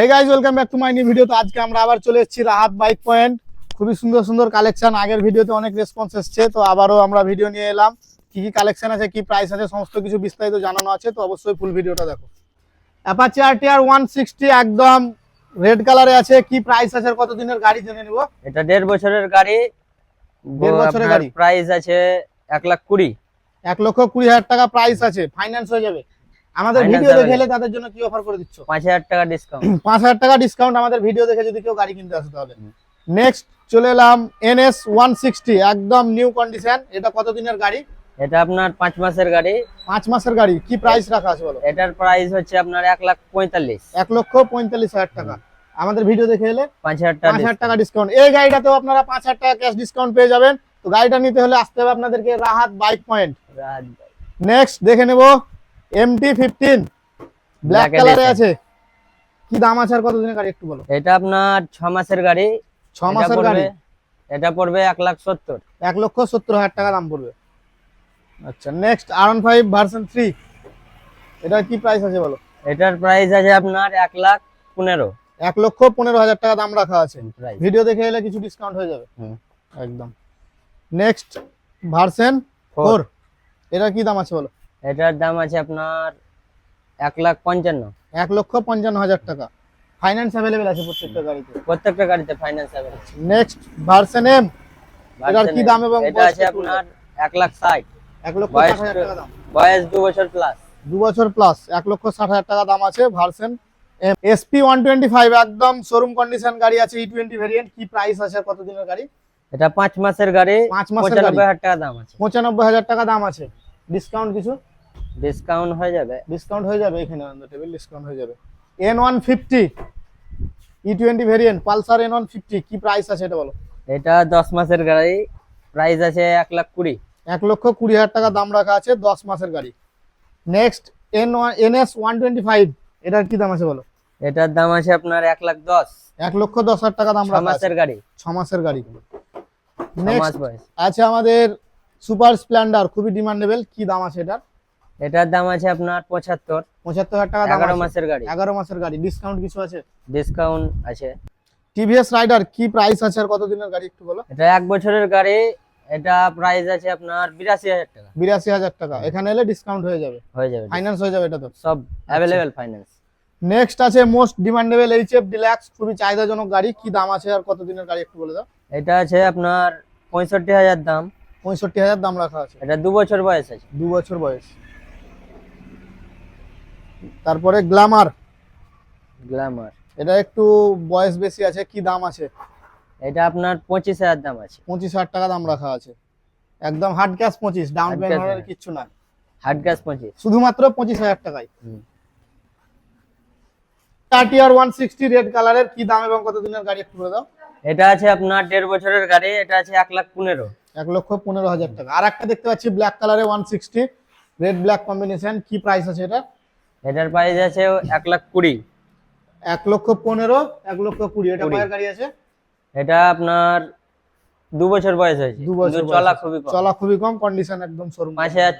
Hey guys welcome back to my new video তো আজকে আমরা আবার চলে এসেছি রাহাত বাইক পয়েন্ট খুবই সুন্দর সুন্দর কালেকশন আগের ভিডিওতে অনেক রেসপন্স এসছে। তো আবারও আমরা ভিডিও নিয়ে এলাম। কি কি কালেকশন আছে কি প্রাইস আছে সমস্ত কিছু বিস্তারিত জানানো আছে। তো অবশ্যই ফুল ভিডিওটা দেখো। Apache R TR one sixty একদম রেড কালারে আছে। কি প্রাইস আছে কত দিনের গাড়ি জেনে নিব? এটা দেড় বছরের গাড়ি। দেড় বছরের গাড়ি? প্রাইস আছে এক লাখ কুড়ি। এক লক্ষ কুড়ি হাজার টাকা প্রাইস আছে। ফাইন্যান্স হয়ে যাবে। আমাদের ভিডিও। দেখে এলে তাদের জন্য কি অফার করে দিচ্ছ? পাঁচ হাজার টাকা ডিসকাউন্ট পাঁচ হাজার টাকা ডিসকাউন্ট আমাদের ভিডিও দেখে যদি কেউ গাড়ি কিনতে আসে তাহলে। নেক্সট চলে এলাম এনএস ওয়ান সিক্সটি একদম নিউ কন্ডিশন এটা কত দিনের গাড়ি? এটা আপনার পাঁচ মাসের গাড়ি। পাঁচ মাসের গাড়ি। কি প্রাইস রাখা আছে বলো? এটার প্রাইস হচ্ছে আপনার এক লাখ পঁয়তাল্লিশ। এক লক্ষ পঁয়তাল্লিশ হাজার টাকা। আমাদের ভিডিও দেখে এলে পাঁচ হাজার টাকা পাঁচ হাজার টাকা ডিসকাউন্ট এই গাড়িটাতেও আপনারা পাঁচ হাজার টাকা ক্যাশ ডিসকাউন্ট পেয়ে যাবেন। তো গাড়িটা নিতে হলে আসতে হবে আপনাদেরকে Rahat bike point discount। Next দেখে নেব। এমটি ফিফটিন ব্ল্যাক কালারে আছে। কি দাম আছে আর কত দিনের গাড়ি একটু বলো। এটা আপনার ছ মাসের গাড়ি। ছ মাসের গাড়ি? এটা পড়বে এক লাখ সত্তর। এক লক্ষ সত্তর হাজার টাকা দাম পড়বে। আচ্ছা next R one five version three এটার কি প্রাইস আছে বলো? এটার প্রাইস আছে আপনার এক লাখ পনেরো। এক লক্ষ পনেরো হাজার টাকা দাম রাখা আছে। ভিডিও দেখে এলে কিছু ডিসকাউন্ট হয়ে যাবে। হুম। একদম। নেক্সট ভার্সন ফোর এটা কি দাম আছে বলো? এটার দাম আছে আপনার এক লাখ পঞ্চান্ন। এক লক্ষ পঞ্চান্ন হাজার টাকা। ফাইন্যান্স অ্যাভেলেবেল আছে প্রত্যেকটা গাড়িতে। প্রত্যেকটা গাড়িতে ফাইন্যান্স হবে নেক্সট ভার্সন এম এটার কি দাম এবং এটা আছে আপনার এক লাখ ষাট। এক লক্ষ ষাট হাজার টাকা দাম। বয়স দু বছর প্লাস দু বছর প্লাস এক লক্ষ ষাট হাজার টাকা দাম আছে version SP one twenty five একদম শোরুম কন্ডিশন গাড়ি আছে ই টোয়েন্টি ভেরিয়েন্ট কি প্রাইস আছে আর কত দিনের গাড়ি? এটা পাঁচ মাসের গাড়ি পাঁচ মাসের হাজার টাকা দাম আছে। পঁচানব্বই হাজার টাকা দাম আছে। ডিসকাউন্ট কিছু? ডিসকাউন্ট হয়ে যাবে? ডিসকাউন্ট হয়ে যাবে এখানে অন দ্য টেবিল ডিসকাউন্ট হয়ে যাবে। N one fifty E twenty variant Pulsar N one fifty কি প্রাইস আছে এটা বলো? এটা দশ মাসের গাড়ি প্রাইস আছে এক লাখ কুড়ি। এক লক্ষ কুড়ি হাজার টাকা দাম রাখা আছে দশ মাসের গাড়ি। Next N one N S one twenty five এটার কি দাম আছে বলো? এটার দাম আছে আপনার এক লাখ দশ। এক লক্ষ দশ হাজার টাকা দাম রাখা আছে। মাসের গাড়ি। ছ মাসের গাড়ি। নেক্সট আছে আমাদের সুপার স্প্লেন্ডার খুবই ডিমান্ডেবল কি দাম আছে এটার? এটার দাম আছে আপনার পঁচাত্তর। পঁচাত্তর হাজার টাকা দাম এগারো। মাসের গাড়ি। এগারো মাসের গাড়ি। ডিসকাউন্ট কিছু আছে? ডিসকাউন্ট আছে। টিভিএস রাইডার কি প্রাইস আছে আর কত দিনের গাড়ি একটু বলো? এটা এক বছরের গাড়ি। এটা প্রাইস আছে আপনার বিরাশি হাজার টাকা। বিরাশি হাজার টাকা। এখানে এলে ডিসকাউন্ট হয়ে যাবে। হয়ে যাবে। ফাইন্যান্স হয়ে যাবে এটা তো? সব অ্যাভেলেবেল ফাইন্যান্স নেক্সট আছে most demandable H F Deluxe খুবই চাহিদাজনক গাড়ি। কি দাম আছে আর কত দিনের গাড়ি একটু বলে দাও? এটা আছে আপনার পঁয়ষট্টি হাজার দাম। পঁয়ষট্টি হাজার দাম রাখা আছে। এটা দু বছর বয়স আছে। দু বছর বয়স। তারপরে গ্ল্যামার গ্ল্যামার এটা একটু বয়স বেশি আছে কি দাম আছে? এটা আপনার পঁচিশ হাজার দাম আছে। পঁচিশ হাজার টাকা দাম রাখা আছে। একদম হার্ড ক্যাশ পঁচিশ ডাউন Hard পেমেন্ট cash কিচ্ছু না হার্ড গ্যাস পঁচিশ। শুধুমাত্র পঁচিশ হাজার টাকায়। টাটিআর ওয়ান সিক্সটি রেড কালারের কি দাম এবং কত দিনের গাড়ি একটু বলে দাও? এটা আছে আপনার দেড় বছরের গাড়ি এটা আছে এক লাখ পনেরো। এক লক্ষ পনেরো হাজার টাকা। আর একটা দেখতে পাচ্ছি ব্ল্যাক কালারে one sixty red black combination কি প্রাইস আছে এটা? এটার প্রাইস আছে এক লাখ কুড়ি। এক লক্ষ পনেরো এক লক্ষ কুড়ি। এটা। কয়ের গাড়ি আছে? এটা আপনার দু বছর বয়স আছে দু বছর চলা খুবই কম। চলা খুবই কম কন্ডিশন একদম শোরুম মাসে হাজার